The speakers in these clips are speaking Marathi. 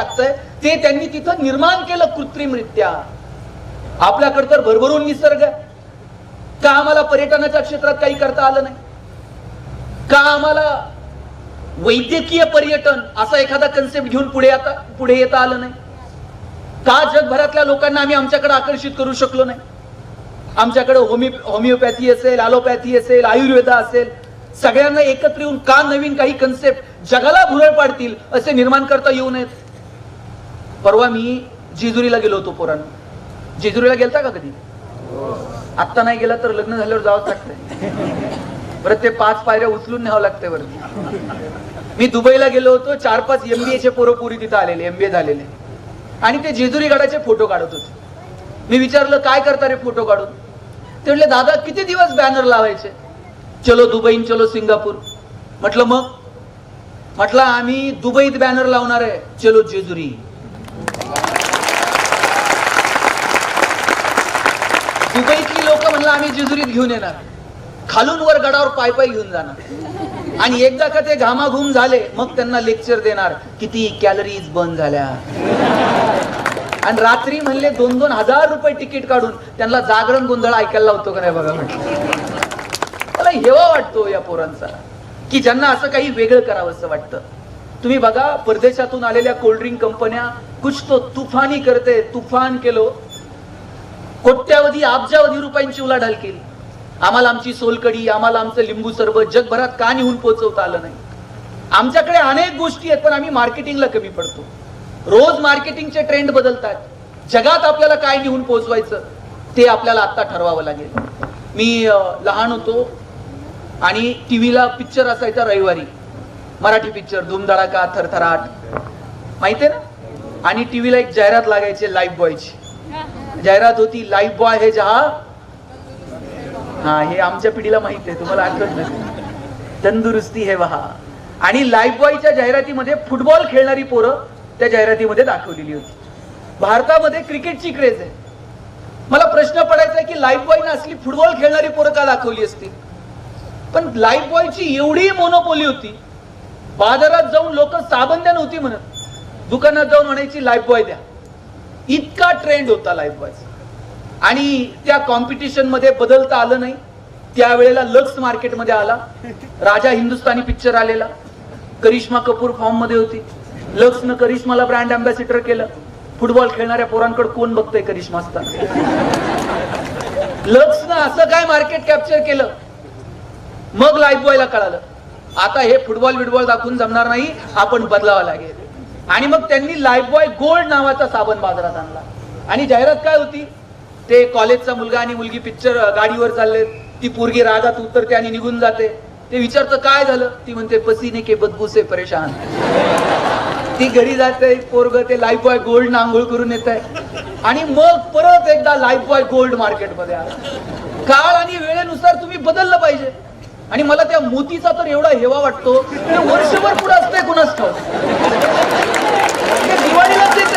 लागतंय ते त्यांनी तिथं निर्माण केलं कृत्रिमरित्या. आपल्याकडे तर भरभरून निसर्ग आहे. का आम्हाला पर्यटनाच्या क्षेत्रात काही करता आलं नाही? का आम्हाला वैद्यकीय पर्यटन असा एखादा कन्सेप्ट घेऊन पुढे आता पुढे येता आलं नाही? का जगभरातल्या लोकांना आम्ही आमच्याकडे आकर्षित करू शकलो नाही? आमच्याकडे होमिओ होमिओपॅथी असेल ॲलोपॅथी असेल आयुर्वेदा असेल सगळ्यांना एकत्र येऊन का नवीन काही कन्सेप्ट जगाला भुरळ पाडतील असे निर्माण करता येऊ नयेत? परवा मी जेजुरीला गेलो होतो पोरांना. जेजुरीला गेलता का कधी? आत्ता नाही गेला तर लग्न झाल्यावर जावंच लागतंय. बरं ते पाच पायऱ्या उचलून न्यावं लागतंय बरं मी दुबईला गेलो होतो चार पाच एमबीए चे पोरं तिथं आलेले एमबीए झालेले. आणि ते जेजुरी गडाचे फोटो काढत होते. मी विचारलं काय करता रे फोटो काढून? ते म्हटले दादा किती दिवस बॅनर लावायचे? चलो दुबई चलो सिंगापूर. म्हटलं मग? म्हटलं आम्ही दुबईत बॅनर लावणार आहे. चलो जेजुरी. दुबईतली आम्ही जेजुरीत घेऊन येणार. खालून वर गडावर पाय पाय घेऊन जाणार. आणि एकदा का ते घामाघूम झाले मग त्यांना लेक्चर देणार किती कॅलरीज बंद झाल्या. आणि रात्री म्हणले दोन दोन हजार रुपये तिकीट काढून त्यांना जागरण गोंधळ ऐकायला लावतो का नाही बघा म्हटलं. मला हेवा वाटतो या पोरांचा की ज्यांना असं काही वेगळं करावं असं वाटतं. तुम्ही बघा परदेशातून आलेल्या कोल्ड्रिंक कंपन्या कुछ तो तुफानी करते तुफान केलो. कोट्यावधी अब्जावधी रुपयांची उलाढाल केली. आम्हाला आमची सोलकडी आम्हाला आमचं लिंबू सरबत जगभरात का नेऊन पोहोचवता आलं नाही? आमच्याकडे अनेक गोष्टी आहेत पण आम्ही मार्केटिंगला कमी पडतो. रोज मार्केटिंगचे ट्रेंड बदलतात. जगात आपल्याला काय नेऊन पोहोचवायचं ते आपल्याला आता ठरवावं लागेल. मी लहान होतो आणि टीव्हीला पिक्चर असायचा रविवारी. मराठी पिक्चर धूमधडाका थरथराट. माहितीये ना? आणि टीव्हीला एक जाहिरात लागायची लाईफ बॉयची जाहिरात होती लाईफ बॉय हे जहा। हा हे आमच्या पिढीला माहीत आहे तुम्हाला आठवत नाही तंदुरुस्ती हे वहा. आणि लाईफ बॉयच्या जाहिरातीमध्ये फुटबॉल खेळणारी पोरं त्या जाहिरातीमध्ये दाखवलेली होती. भारतामध्ये क्रिकेटची क्रेज आहे. मला प्रश्न पडायचा की लाईफ बॉयनं असली फुटबॉल खेळणारी पोरं का दाखवली असती? पण लाईफ बॉयची एवढी मोनोपोली होती. बाजारात जाऊन लोक साबण द्या नव्हती म्हणत. दुकानात जाऊन म्हणायची लाईफ बॉय द्या. इतका ट्रेंड होता लाईफ बॉयचा आणि त्या कॉम्पिटिशनमध्ये बदलता आलं नाही. त्यावेळेला लक्स मार्केटमध्ये आला. राजा हिंदुस्थानी पिक्चर आलेला. करिश्मा कपूर फॉर्ममध्ये होती. लक्सनं करिश्माला ब्रँड अँबॅसिडर केलं. फुटबॉल खेळणाऱ्या पोरांकडे कोण बघतंय करिश्मा असताना? लक्सनं असं काय मार्केट कॅप्चर केलं? मग लाईफ बॉयला कळालं. आता हे फुटबॉल बिटबॉल दाखवून जमणार नाही. आपण बदलावं लागेल. आणि मग त्यांनी लाईफ बॉय गोल्ड नावाचा साबण बाजारात आणला. आणि जाहिरात काय होती? ते कॉलेजचा मुलगा आणि मुलगी पिक्चर गाडीवर चालले ती पोरगी रागात उतरते आणि निघून जाते. ते विचारतं काय झालं? ती म्हणते पसीने के बदबू से परेशान. ती घरी जाते पोरग ते लाईफ बॉय गोल्ड आंघोळ करून येत आहे आणि मग परत एकदा लाईफ बॉय गोल्ड मार्केटमध्ये आला. काळ आणि वेळेनुसार तुम्ही बदललं पाहिजे. आणि मला त्या मोतीचा तर एवढा हेवा वाटतो ते वर्षभर पुढे असतंय कुणास ठाऊक. दिवाळीलाच येत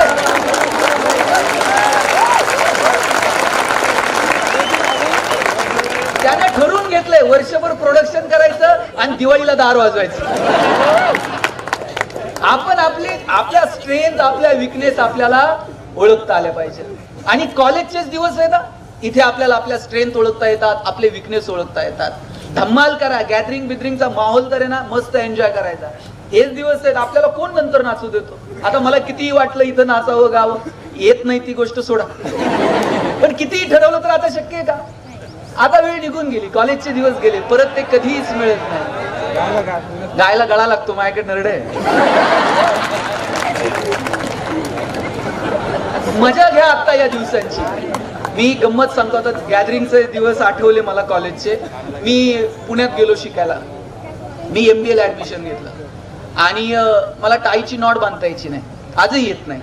त्याने ठरवून घेतलंय वर्षभर प्रोडक्शन करायचं आणि दिवाळीला दार वाजवायचं. आपण आपली आपल्या स्ट्रेंथ आपल्या विकनेस आपल्याला ओळखता आल्या पाहिजे आणि कॉलेजचेच दिवस आहेत ना इथे आपल्याला आपल्या स्ट्रेंथ ओळखता येतात आपले विकनेस ओळखता येतात. धम्माल करा गॅदरिंग बिदरिंगचा माहोल तर आहे ना मस्त एन्जॉय करायचा. हेच दिवस आहेत आपल्याला कोण नंतर नाचू देतो? आता मला कितीही वाटलं इथं नाचावं गावं येत नाही ती गोष्ट सोडा. पण कितीही ठरवलं तर आता शक्य आहे का? आता वेळ निघून गेली कॉलेजचे दिवस गेले परत ते कधीच मिळत नाही. गायला गळा लागतो माझ्याकडे नरडे मजा घ्या आता या दिवसांची. मी गंमत सांगतो आता गॅदरिंगचे दिवस आठवले मला कॉलेजचे मी पुण्यात गेलो शिकायला. मी एम बी एला ऍडमिशन घेतलं. आणि मला टाईची नॉट बांधता यायची नाही. आजही येत नाही.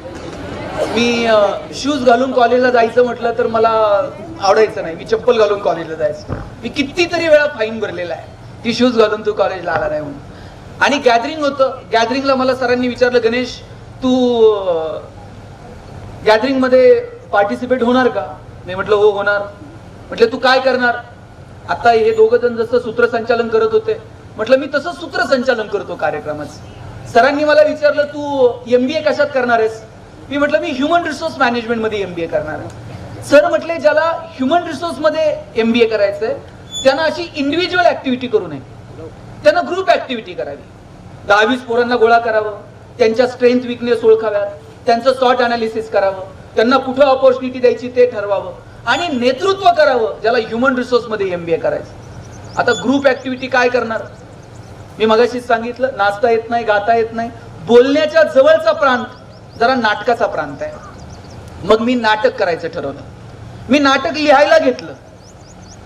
मी शूज घालून कॉलेजला जायचं म्हटलं तर मला आवडायचं नाही. मी चप्पल घालून कॉलेजला जायचं. मी कितीतरी वेळा फाईन भरलेला आहे. की शूज घालून तू कॉलेजला आला नाही म्हणून. आणि गॅदरिंग होतं. गॅदरिंगला मला सरांनी विचारलं गणेश तू गॅदरिंगमध्ये पार्टिसिपेट होणार का? मी म्हटलं हो होणार. म्हटलं तू काय करणार? आता हे दोघं जण जसं सूत्रसंचालन करत होते. म्हटलं मी तसं सूत्रसंचालन करतो कार्यक्रमाचं. सरांनी मला विचारलं तू एमबीए कशात करणार आहेस? मी म्हटलं मी ह्युमन रिसोर्स मॅनेजमेंटमध्ये एमबीए करणार आहे. सर म्हटले ज्याला ह्युमन रिसोर्समध्ये एमबीए करायचंय त्यांना अशी इंडिव्हिज्युअल ऍक्टिव्हिटी करू नये. त्यांना ग्रुप ऍक्टिव्हिटी करावी. दहावीस पोरांना गोळा करावं त्यांच्या स्ट्रेंथ विकनेस ओळखाव्यात त्यांचं सॉर्ट अनालिसिस करावं त्यांना कुठं ऑपॉर्च्युनिटी द्यायची ते ठरवावं. आणि नेतृत्व करावं ज्याला ह्युमन रिसोर्समध्ये ए करायचं. आता ग्रुप ऍक्टिव्हिटी काय करणार? मी मगाशीच सांगितलं नाचता येत नाही गाता येत नाही. बोलण्याच्या जवळचा प्रांत जरा नाटकाचा प्रांत आहे. मग मी नाटक करायचं ठरवलं. मी नाटक लिहायला घेतलं.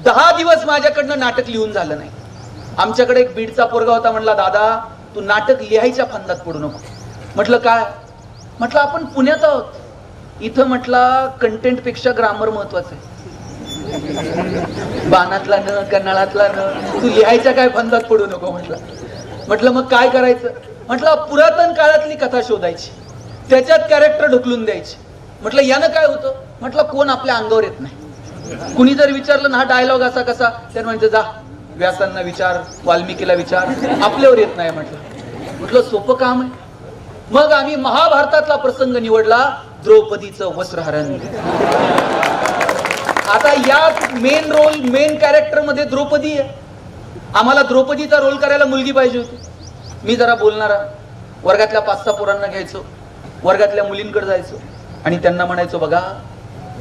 दहा दिवस माझ्याकडनं नाटक लिहून झालं नाही. आमच्याकडे एक बीडचा पोरगा होता म्हणला दादा तू नाटक लिहायच्या फंदात पडू नको. म्हटलं काय? म्हटलं आपण पुण्यात आहोत. इथं म्हटला कंटेंटपेक्षा ग्रामर महत्वाचं आहे. बाणातला न कन्नाळातला न तू लिहायच्या काय फंदात पडू नको म्हटलं. म्हटलं मग काय करायचं? म्हटलं पुरातन काळातली कथा शोधायची. त्याच्यात कॅरेक्टर ढुकलून द्यायची. म्हटलं यानं काय होतं? म्हटलं कोण आपल्या अंगावर येत नाही. कुणी जर विचारलं ना हा डायलॉग असा कसा? तर म्हणजे जा व्यासांना विचार वाल्मिकीला विचार आपल्यावर येत नाही म्हटलं. म्हटलं सोपं काम आहे. मग आम्ही महाभारतातला प्रसंग निवडला. द्रौपदीचं वस्त्रहरण आता या मेन रोल मेन कॅरेक्टरमध्ये द्रौपदी आहे. आम्हाला द्रौपदीचा रोल करायला मुलगी पाहिजे होती. मी जरा बोलणारा वर्गातल्या पाच सहा पोरांना घ्यायचो. वर्गातल्या मुलींकडे जायचो. आणि त्यांना म्हणायचो बघा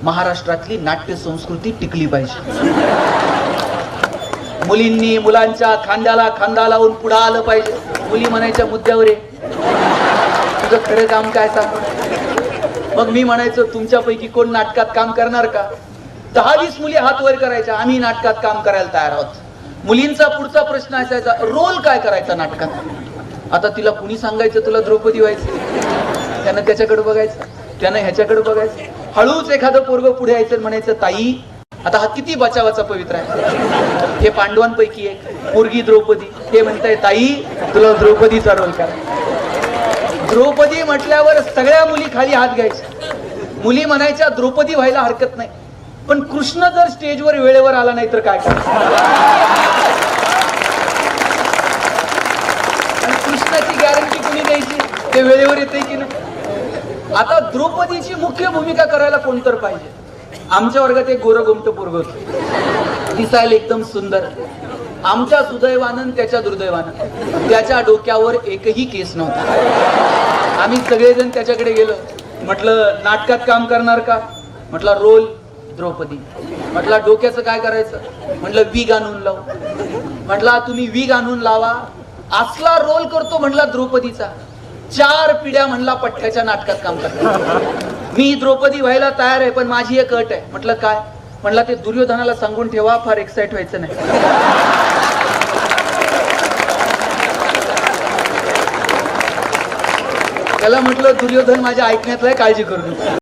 महाराष्ट्रातली नाट्य संस्कृती टिकली पाहिजे. मुलींनी मुलांच्या खांद्याला खांदा लावून पुढे आलं पाहिजे. मुली म्हणायच्या मुद्द्यावर आहे तुझं खरं काम काय सांग? मग मी म्हणायचो तुमच्यापैकी कोण नाटकात काम करणार का? दहा वीस मुली हात वर करायच्या आम्ही नाटकात काम करायला तयार आहोत. मुलींचा पुढचा प्रश्न असायचा रोल काय करायचा नाटकात? आता तिला कुणी सांगायचं तुला द्रौपदी व्हायचं? त्यानं त्याच्याकडे बघायचं त्यानं ह्याच्याकडे बघायचं. हळूच एखादं पोरग पुढे यायचं म्हणायचं ताई आता हा किती बचावाचा पवित्र आहे? हे पांडवांपैकी एक पोरगी द्रौपदी. हे म्हणताय ताई तुला द्रौपदीचा रोल करा. द्रौपदी म्हटल्यावर सगळ्या मुली खाली हात घ्यायच्या मुली म्हणायच्या द्रौपदी व्हायला हरकत नाही. पण कृष्ण जर स्टेजवर वेळेवर आला नाही तर काय करायचं कृष्णाची गॅरंटी कुणी द्यायची? ते वेळेवर येते की नाही? आता द्रौपदीची मुख्य भूमिका करायला कोण तर पाहिजे? आमच्या वर्गात एक गोरं गोमट पोरग दिसायला एकदम सुंदर. आमच्या सुदैवानं त्याच्या दुर्दैवानं. त्याच्या डोक्यावर एकही केस नव्हता. आम्ही सगळेजण त्याच्याकडे गेलो. म्हटलं नाटकात काम करणार का? म्हटला रोल द्रौपदी. म्हटला डोक्याचं काय करायचं? म्हटलं वीग आणून लाव. म्हटला तुम्ही वीग आणून लावा. असला रोल करतो म्हटला द्रौपदीचा. चार पिढ्या म्हणला पठ्ठ्याच्या नाटकात काम करतो. मी द्रौपदी व्हायला तयार आहे पण माझी एक अट आहे. म्हटलं काय? म्हटलं ते दुर्योधनाला सांगून ठेवा फार एक्साइट व्हायचं नाही. त्याला म्हटलं दुर्योधन माझ्या ऐकण्यातलं आहे काळजी करू नको.